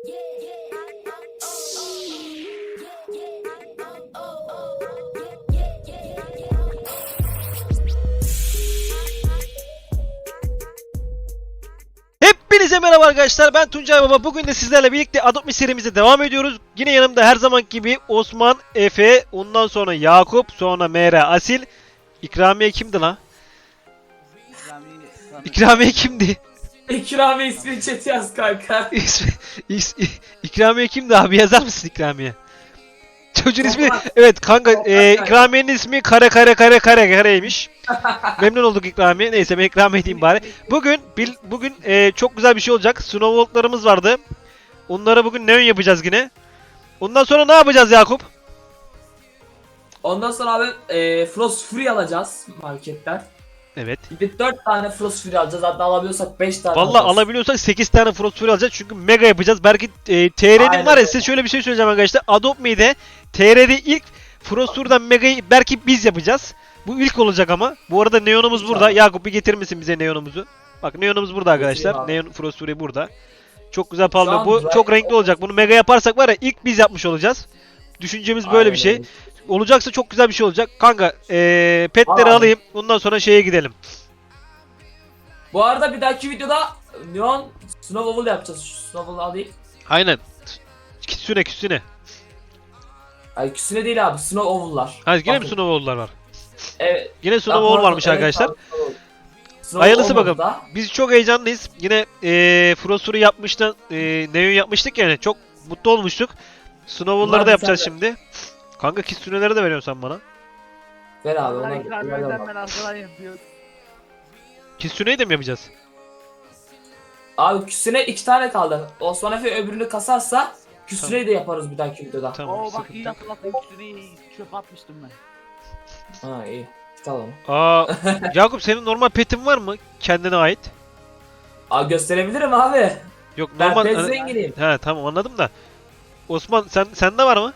Hepinize merhaba arkadaşlar ben Tuncay Baba bugün de sizlerle birlikte Adopt serimize devam ediyoruz. Yine yanımda her zaman gibi Osman, Efe, ondan sonra Yakup, sonra Mera, Asil. İkramiye kimdi lan? İkramiye kimdi? İkrami ismini chat yaz kanka. İsmi, is, İkramiye kimdi abi yazar mısın İkramiye? Çocuğun ismi evet kanka e. İkramiye'nin ismi kare kare kare kare kareymiş. Memnun olduk İkramiye. Neyse ben İkramiye diyeyim bari. Bugün bil, bugün e, çok güzel bir şey olacak. Snowwalk'larımız vardı. Onları bugün neon yapacağız yine. Ondan sonra ne yapacağız Yakup? Ondan sonra abi e, Frost Fury alacağız marketten. Evet. Bir de 4 tane Frost Fury alacağız. Hatta alabiliyorsak 5 tane Vallahi alacağız. alabiliyorsak 8 tane Frost Fury alacağız çünkü mega yapacağız. Belki e, TR'nin var ya öyle. size şöyle bir şey söyleyeceğim arkadaşlar. Adopt Me'de TR'de ilk Frost mega'yı belki biz yapacağız. Bu ilk olacak ama. Bu arada Neon'umuz burada. İnşallah. Yakup bir getirir misin bize Neon'umuzu? Bak Neon'umuz burada arkadaşlar. Neon Frost Fury burada. Çok güzel an Bu güzel. çok renkli olacak. Bunu mega yaparsak var ya ilk biz yapmış olacağız. Düşüncemiz böyle Aynen bir şey. Olacaksa çok güzel bir şey olacak. Kanka eee petleri Abi. alayım. Ondan sonra şeye gidelim. Bu arada bir dahaki videoda Neon Snow Oval yapacağız. Şu Snow Oval'ı alayım. Aynen. Küsüne küsüne. Ay küsüne değil abi Snow Oval'lar. Ha yine mi Bakın. Snowball'lar var? Evet. Yine Snowball varmış evet arkadaşlar. abi, Snow Hayırlısı Oval'da. bakalım. Biz çok heyecanlıyız. Yine eee Frosturu yapmıştı. Eee Neon yapmıştık yani. Çok mutlu olmuştuk. Snowball'ları Bunlar da yapacağız tane- şimdi. Kanka küsüneleri de veriyorsun sen bana. Ver abi ona. ikramiyeden ben arkadan yapıyorum. Küsüneyi de mi yapacağız? Abi küsüne 2 tane kaldı. Osman Efe öbürünü kasarsa küsüneyi de yaparız bir dahaki videoda. Tamam. Oo bak sıkıntı iyi yok. hatırlattın üstüne çöp atmıştım ben. Ha iyi. Git onu. Aa, Yakup senin normal petin var mı? Kendine ait. Aa gösterebilirim abi. Yok Ben normal. pet zenginim. He tamam anladım da. Osman sen sende var mı?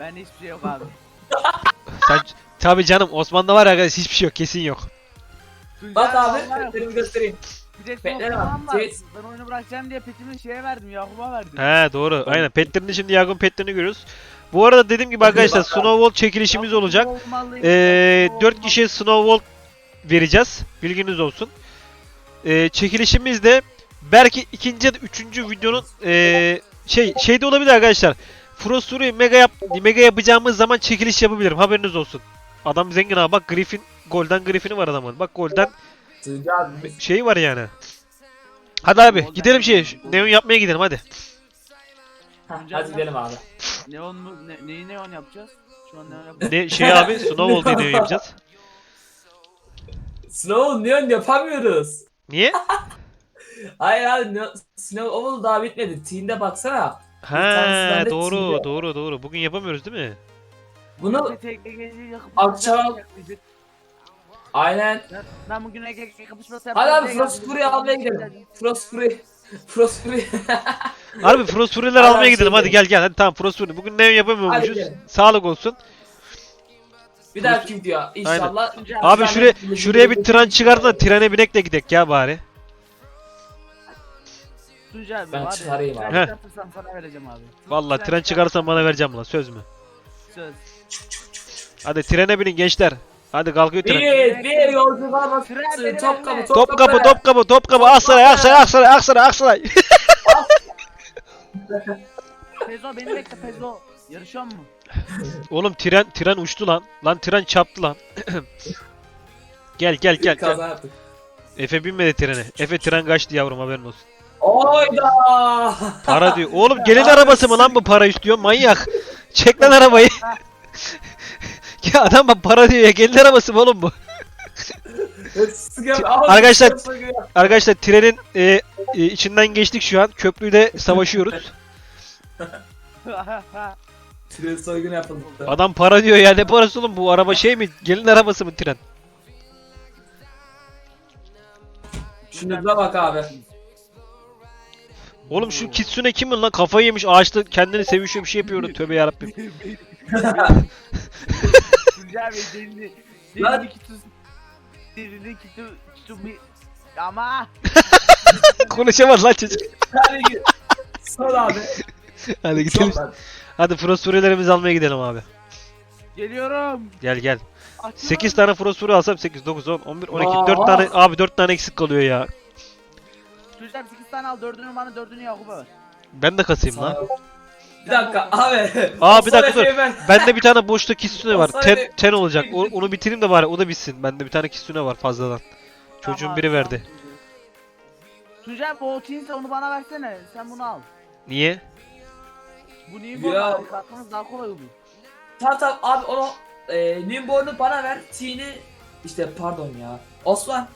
Ben hiçbir şey yok abi. Sen tabii canım Osman'da var arkadaş hiçbir şey yok kesin yok. Bak abi var ya, göstereyim. Bir de Petler Petler var. var. Evet. Ben oyunu bırakacağım diye petimi şeye verdim Yakup'a verdim. He doğru. Aynen petlerini şimdi Yakup'un petlerini görüyoruz. Bu arada dediğim gibi arkadaşlar abi. Snowball çekilişimiz olacak. Ee, Yakup 4 olmalıyım. kişiye Snowball vereceğiz. Bilginiz olsun. Ee, çekilişimiz de belki ikinci ya da üçüncü videonun ee, şey şeyde olabilir arkadaşlar. Frosturi mega yap mega yapacağımız zaman çekiliş yapabilirim. Haberiniz olsun. Adam zengin abi bak Griffin Golden Griffin'i var adamın. Bak Golden şeyi var yani. Hadi abi Golden gidelim şey. Neon yapmaya gidelim hadi. Hadi gidelim abi. Neon mu? Ne, neyi neon yapacağız? Şu an neon yapacağız. Ne şey abi Snowball diye Neon yapacağız. Snow Neon yapamıyoruz. Niye? Hayır abi Snow Oval daha bitmedi. Team'de baksana. Ha bende doğru çizgi. doğru doğru. Bugün yapamıyoruz değil mi? Bunu yapacaktık. aynen. Ben, ben bugün Ege kapışması Hadi abi Frost. Fury almaya gidelim. Frost Fury. Frost Fury. Harbi Frost Fury'ler almaya gidelim hadi gel gel hadi tamam Frost Fury. Bugün ne Hadi yapamıyormuşuz. Sağlık olsun. bir dahaki video inşallah. Abi şuraya şuraya bir tren çıkartın da trene binek de gidek ya bari. Tuncay abi Ben var ya, çıkarayım tren abi. Heh. çıkartırsam sana vereceğim abi. Vallahi tren çıkar- çıkarsan bana vereceğim lan söz mü? Söz. Hadi trene binin gençler. Hadi kalkıyor tren. Bir, bir yolcu var Tren basın. beni Top verme. kapı, Top kapı top kapı top kapı Aksaray Aksaray Aksaray Aksaray Aksaray. Pezo beni bekle Pezo. Yarışıyor mu? Oğlum tren tren uçtu lan. Lan tren çarptı lan. gel gel gel gel. Kaza yaptık. Efe binmedi trene. Efe tren kaçtı yavrum haberin olsun. Oyda. Para diyor. Oğlum gelin arabası mı lan bu para istiyor? Manyak. Çek lan arabayı. ya adam bak para diyor ya. Gelin arabası mı oğlum bu? Arkadaşlar- Arkadaşlar trenin e, e, içinden geçtik şu an. Köprüde savaşıyoruz. Tren soygunu yapıldı. Adam para diyor ya. Ne parası oğlum bu? Araba şey mi? Gelin arabası mı tren? Şuna bak abi. Oğlum şu Kitsune kimin lan? Kafayı yemiş ağaçta kendini sevişiyor bir şey yapıyor. Tövbe yarabbim. Tuncay abi dilini Lan. dilini kitu dilini kitu kitu bir ama Konuşamaz lan çocuk. Yani Osman abi. Hadi gidelim. Hadi fosforlarımızı almaya gidelim abi. Geliyorum. Gel gel. Açıyorum. 8 tane fosfor alsam 8, 9, 10, 11, 12. Aa. 4 tane abi 4 tane eksik kalıyor ya. Tuncay 8 tane al. Dördünü bana dördünü Yakup'a ver. Ben de kasayım lan. Bir dakika abi. Aa, bir dakika, Osman Efe'yi Ben... Bende bir tane boşta kistüne var. Ten, ten olacak. O- onu bitireyim de bari o da bitsin. Bende bir tane kistüne var fazladan. Çocuğun Tamam, biri tamam, verdi. Tuncay. Bu Otin'se onu bana versene. Sen bunu al. Niye? Bu Ya. bu? Katmanız daha kolay olur. Tamam tamam abi onu e, Newborn'u bana ver. T'ni işte pardon ya. Osman.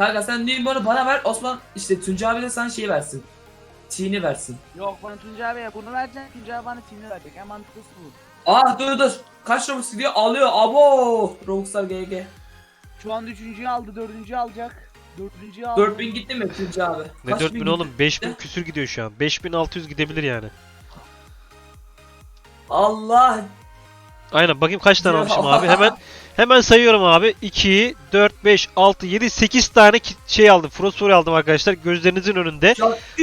Kanka sen Newborn'u bana ver. Osman işte Tuncay abi de sana şeyi versin. T'ni versin. Yok ben Tuncay Bey'e bunu vereceğim. Tuncay bana Tin'i verecek. En mantıklısı bu. Ah dur dur. Kaç Robux gidiyor? Alıyor. Abo. Robux'lar GG. Şu anda üçüncüyü aldı. Dördüncüyü alacak. Dördüncüyü aldı. 4000 gitti mi Tuncay abi? Ne Kaç 4000 bin oğlum? gitti? 5000 küsür gidiyor şu an. 5600 gidebilir yani. Allah. Aynen bakayım kaç tane almışım abi. Hemen hemen sayıyorum abi. 2, 4, 5, 6, 7, 8 tane şey aldım. Fosfor aldım arkadaşlar. Gözlerinizin önünde.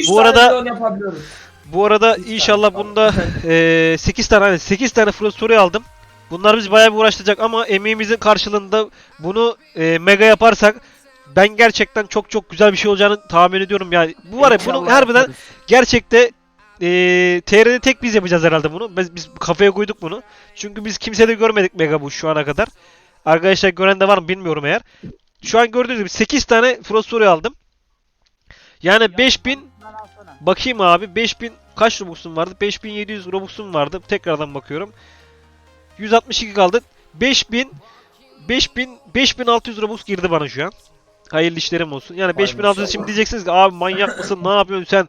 Bu arada-. Bu arada inşallah tane, bunda eee 8 tane hani 8 tane fosforu aldım. Bunlar bizi bayağı bir uğraştıracak ama emeğimizin karşılığında bunu eee, mega yaparsak ben gerçekten çok çok güzel bir şey olacağını tahmin ediyorum yani. Bu var ya bunu harbiden gerçekte eee TR'de tek biz yapacağız herhalde bunu. Biz, biz kafaya koyduk bunu. Çünkü biz kimsede görmedik mega bu şu ana kadar. Arkadaşlar gören de var mı bilmiyorum eğer. Şu an gördüğünüz gibi 8 tane fosforu aldım. Yani 5000 Ben alsana. Bakayım abi 5000 kaç Robux'um vardı? 5700 Robux'um vardı. Tekrardan bakıyorum. 162 kaldı. 5000 5000 5600 Robux girdi bana şu an. Hayırlı işlerim olsun. Yani Vay 5600 şimdi diyeceksiniz ki abi manyak mısın? ne yapıyorsun sen?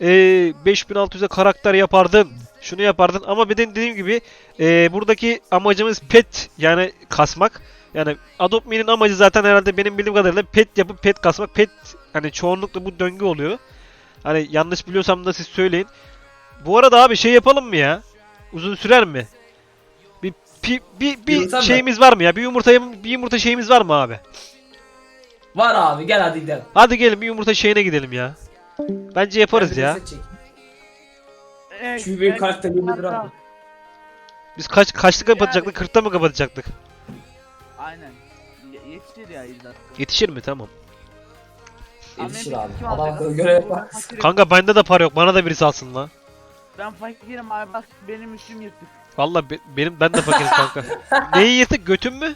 Ee, 5600'e karakter yapardın. Şunu yapardın ama benim dediğim gibi ee, buradaki amacımız pet yani kasmak. Yani Adopt Me'nin amacı zaten herhalde benim bildiğim kadarıyla pet yapıp pet kasmak. Pet hani çoğunlukla bu döngü oluyor. Hani yanlış biliyorsam da siz söyleyin. Bu arada abi şey yapalım mı ya? Uzun sürer mi? Bir bir, bir, bir Yumurta mı? şeyimiz var mı ya? Bir yumurta bir yumurta şeyimiz var mı abi? Var abi gel hadi gidelim. Hadi gelin bir yumurta şeyine gidelim ya. Bence yaparız ya. Çünkü benim ben- karakter yirmidir abi. Biz kaç kaçta kapatacaktık? 40'ta mı kapatacaktık? Aynen. Ye- yetişir ya illa. Yetişir mi? Tamam. Yetişir abi. Adam görev yapar. Kanka bende de para yok. Bana da birisi alsın la. Ben fakirim abi bak benim üstüm yırtık. Valla be- benim ben de fakirim kanka. Neyi yırtık? Götüm mü?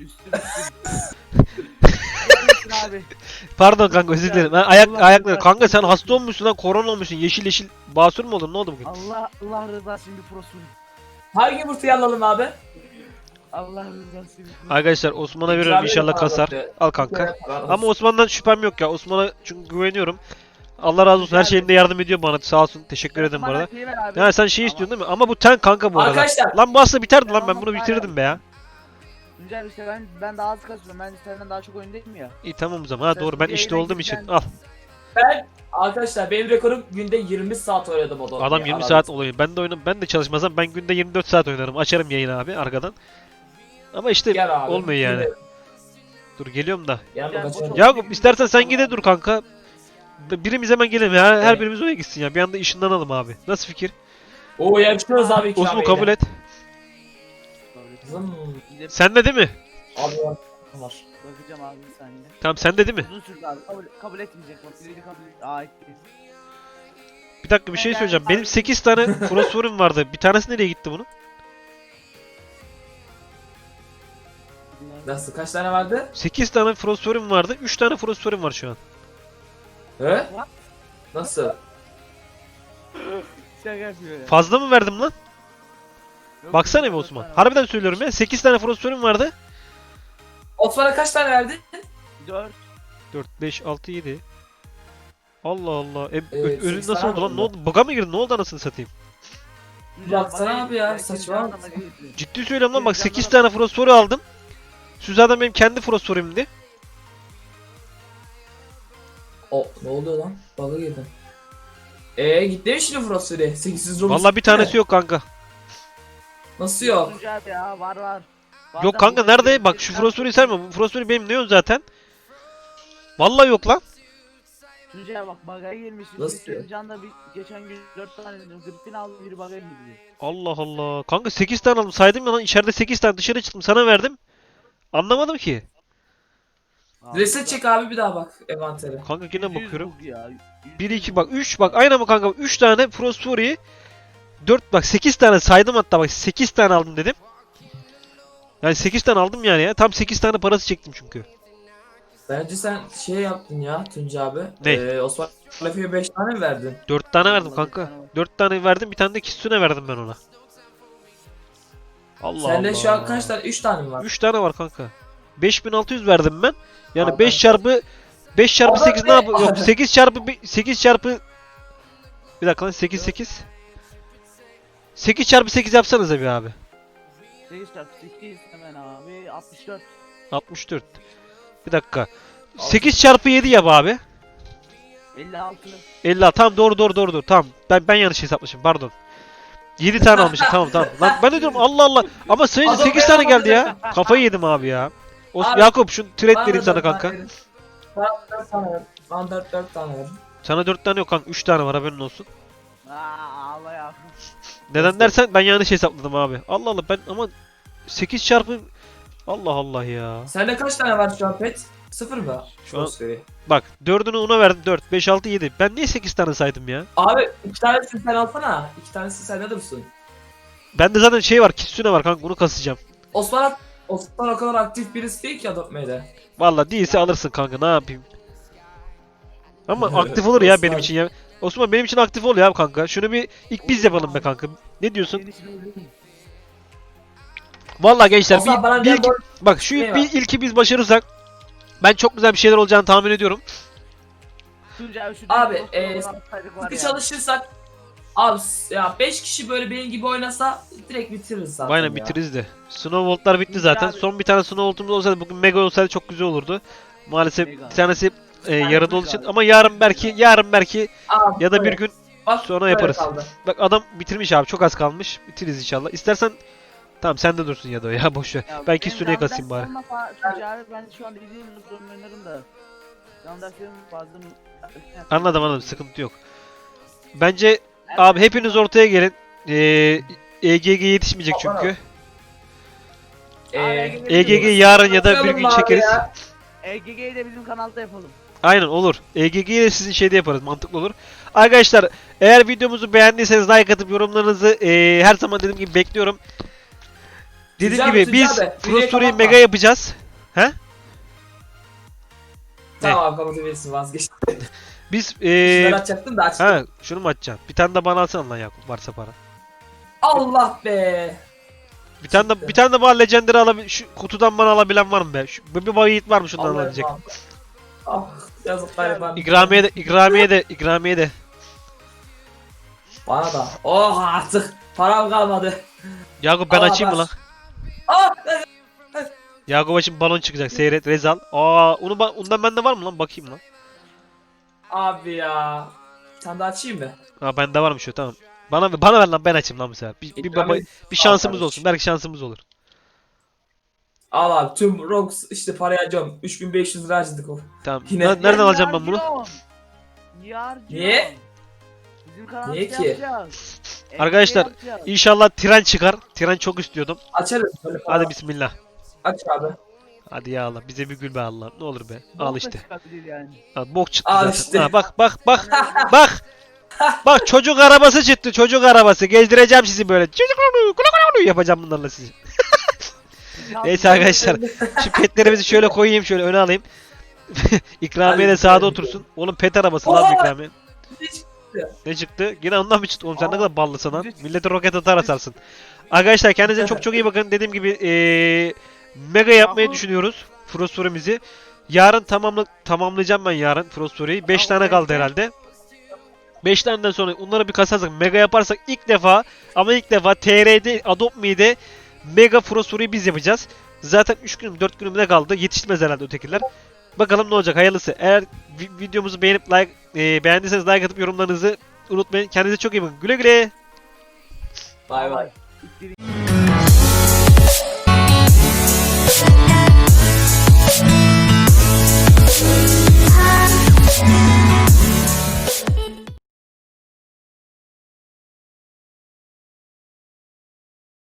Üstüm üstüm. Abi. Pardon kanka özür dilerim. Ben ayak Allah ayakları. Allah. Kanka sen hasta olmuşsun lan. Korona olmuşsun. Yeşil yeşil basur mu oldun? Ne oldu bugün? Allah Allah rızası için bir prosun. Hangi yumurtayı alalım abi? Allah rızası için. Arkadaşlar Osman'a veriyorum inşallah kasar. Al kanka. Ama Osman'dan şüphem yok ya. Osman'a çünkü güveniyorum. Allah razı olsun. Her şeyinde yardım ediyor bana. Sağ olsun. Teşekkür ederim bu arada. abi. Yani sen şey istiyorsun değil mi? Ama bu tank kanka bu arada. Arkadaşlar Lan bu aslında biterdi lan. Ben bunu bitirdim be ya. Tuncay işte ben ben daha az kasıyorum. Ben senden daha çok oyundayım ya. İyi tamam o zaman. Ha Sen doğru ben bir işte yayına olduğum için. gireceksin. Al. ben arkadaşlar benim rekorum günde 20 saat oynadım o da. Adam 20 saat oluyor. Ben de oynam ben de çalışmasam ben günde 24 saat oynarım. Açarım yayını abi arkadan. Ama işte Gel abi. olmuyor yani. Dur geliyorum da. Ol. Yakup istersen sen gide dur kanka. Birimiz hemen gelelim ya. Her Evet. birimiz oraya gitsin ya. Bir anda ışınlanalım abi. Nasıl fikir? Oo yarışıyoruz abi Osman ikramiyeyle. kabul et. Zım. Gidip Sen de değil mi? Abi var. var. bakacağım abi bir saniye. Tamam sen de değil mi? Uzun sürdü abi. Kabul, kabul etmeyecek bak. Biri kabul et. Aa etti. Bir dakika bir şey söyleyeceğim. Benim 8 tane fosforum vardı. Bir tanesi nereye gitti bunun? Nasıl kaç tane vardı? 8 tane fosforum vardı. 3 tane fosforum var şu an. He? Nasıl? Şaka yapıyor ya. Fazla mı verdim lan? Baksana yok, Osman. Harbiden söylüyorum ya. 8 tane fosforum vardı. Osman'a kaç tane verdi? Dört. 4, 5, 6, 7. Allah Allah. E, ö- önün sekiz nasıl tane oldu lan? mi Ne oldu? Bug'a mı girdin? Ne oldu anasını satayım? Baksana abi ya, saçma. Ciddi söylüyorum lan bak Sekiz 8 tane fosforu aldım. Zaten benim kendi fosforumdu. O ne oluyor lan? Bug'a girdim. Eee gitti mi şimdi Frost'u 800 Robux. Vallahi bir tanesi yok kanka. Nasıl yok? Tuncay abi ya var var. Yok kanka nerede? Bak şu fosforu sayma. Bu fosforu benim neon zaten. Vallahi yok lan. Tuncay bak bagaya girmişsin. Nasıl Senin Can da bir geçen gün 4 tane gripin aldı biri bagaya girdi. Allah Allah. Kanka 8 tane aldım. Saydım ya lan içeride 8 tane dışarı çıktım sana verdim. Anlamadım ki. Aa, Reset çek abi bir daha bak envantere. Kanka yine 100 bakıyorum. bug ya. 1 2 bak 3 bak aynı mı kanka 3 tane Prosperi 4 bak 8 tane saydım hatta bak 8 tane aldım dedim. Yani 8 tane aldım yani ya. Tam 8 tane parası çektim çünkü. Bence sen şey yaptın ya Tunca abi. Ne? Ee, Osman Lafayette 5 tane mi verdin? 4 tane verdim kanka. dört tane var. 4 tane verdim bir tane de Kitsune verdim ben ona. Allah Sende Allah. şu an kaç tane? 3 tane mi var? 3 tane var kanka. 5600 verdim ben. Yani Abi 5 çarpı 5 çarpı Ama 8 ne yapıyor? Yok 8 çarpı bi- 8 çarpı Bir dakika lan 8 8 8 çarpı 8 yapsanıza bir abi. 8 çarpı 8 hemen abi 64. 64. Bir dakika. 8 çarpı 7 yap abi. 56. 50 tamam doğru doğru doğru doğru. Tamam. Ben ben yanlış hesaplamışım. Pardon. 7 tane almışım. tamam tamam. Lan ben de diyorum Allah Allah. Ama sayınca Adam 8 tane geldi ya. Kafayı yedim abi ya. O, Abi, Yakup şunu trade vereyim sana kanka. Bana 4 tane ver. Bana 4 4 tane ver. Sana 4 tane yok kanka. 3 tane var haberin olsun. Aa Allah ya. Neden dersen ben yanlış hesapladım abi. Allah Allah ben ama 8 çarpı Allah Allah ya. Sende kaç tane var şu an pet? 0 mı? Şu an-. Bak 4'ünü ona verdim 4 5 6 7. Ben niye 8 tane saydım ya? Abi 2 tanesini sen alsana. 2 tanesi sende dursun. Bende zaten şey var Kitsune var kanka bunu kasacağım. Osman Osman o kadar aktif birisi değil ki Adopt May'de. Vallahi değilse alırsın kanka ne yapayım. Ama aktif olur ya benim için ya. Osman benim için aktif ol ya kanka. Şunu bir ilk biz yapalım be kanka. Ne diyorsun? Vallahi gençler Osman bir, bana bir bol- bak şu Ne bir ilki biz başarırsak ben çok güzel bir şeyler olacağını tahmin ediyorum. Tuncay şu Abi, dostları e, alsaydık var sıkı ya. çalışırsak Abi s- ya 5 kişi böyle benim gibi oynasa direkt bitiririz zaten Aynen ya. bitiririz de. Snowvolt'lar bitti zaten. abi. Son bir tane Snowvolt'umuz olsaydı bugün Mega olsaydı çok güzel olurdu. Maalesef Mega. bir tanesi e, yarıda olduğu için ama yarın belki yarın belki Abi, ya da bir böyle. gün Bak, sonra böyle yaparız. kaldı. bak adam bitirmiş abi çok az kalmış. Bitiririz inşallah. İstersen tamam sen de dursun ya da ya boş ver. Ya Ben benim kasayım bari. abi ben şu anda izleyeyim sorun oynarım da. Can derslerim fazla Anladım anladım sıkıntı yok. Bence abi hepiniz ortaya gelin. Ee, EGG yetişmeyecek çünkü. Ee, EGG yarın ya da bir gün abi çekeriz. ya. EGG'yi de bizim kanalda yapalım. Aynen olur. EGG'yi de sizin şeyde yaparız. Mantıklı olur. Arkadaşlar eğer videomuzu beğendiyseniz like atıp yorumlarınızı eee, her zaman dediğim gibi bekliyorum. Dediğim gibi biz abi, videoyu kapatma. mega yapacağız. Tamam kapatabilirsin vazgeçtim. Biz eee açacaktım da açtım. ha şunu mu açacaksın? Bir tane de bana alsana lan Yakup varsa para. Allah be. Bir tane de bir tane de bana Legendary alabil şu kutudan bana alabilen var mı be? Şu, bir bayit var mı şundan Allah alabilecek? Allah. Ah yazıklar yapar. İkramiye de ikramiye de ikramiye de. Bana da. Oh artık. Param kalmadı. Yakup ben Allah açayım mı lan? Ah! Yakup açayım balon çıkacak. Seyret Rezal. Aa onu ba- ondan bende var mı lan? Bakayım lan. Abi ya. Sen de açayım mı? Ha bende varmış o tamam. Bana bana ver lan ben açayım lan bu sefer. Bir, bir, baba, bir şansımız olsun. Belki şansımız olur. Al abi tüm Rox işte parayı harcıyorum. 3500 lira harcadık o. Tamam. Yine- Ne- nereden alacağım ben bunu? Niye harcıyorsun? Niye? Bizim kanalda Niye şey ki? yapacağız. Arkadaşlar, EGG yapacağız. İnşallah tren çıkar. Tren çok istiyordum. Açarız böyle. Hadi bismillah. Aç abi. Hadi ya Allah bize bir gül be Allah. Ne olur be. Al Bok da işte. çıkabilir yani. Ha, bok çıktı Al zaten. işte. Ha, bak bak bak. bak. Bak çocuk arabası çıktı. Çocuk arabası. Gezdireceğim sizi böyle. Çocuk yapacağım bunlarla sizi. Neyse arkadaşlar. Şu petlerimizi şöyle koyayım şöyle öne alayım. İkramiye de sağda otursun. Oğlum pet arabası lan ikramiye. Ne çıktı? Yine ondan mı çıktı? Oğlum sen ne kadar ballısın lan. Millete roket atar asarsın. Arkadaşlar kendinize çok çok iyi bakın. Dediğim gibi eee, mega yapmayı düşünüyoruz. Froststory'mizi. Yarın tamamla tamamlayacağım ben yarın Froststory'yi. 5 Yahu, tane kaldı herhalde. 5 taneden sonra onları bir kasarsak mega yaparsak ilk defa ama ilk defa TR'de Adopt Me'de mega Froststory'yi biz yapacağız. Zaten 3 günüm 4 günüm ne kaldı? Yetişmez herhalde ötekiler. Bakalım ne olacak hayırlısı. Eğer vi- videomuzu beğenip like e, beğendiyseniz like atıp yorumlarınızı unutmayın. Kendinize çok iyi bakın. Güle güle. Bay bay. İttirin.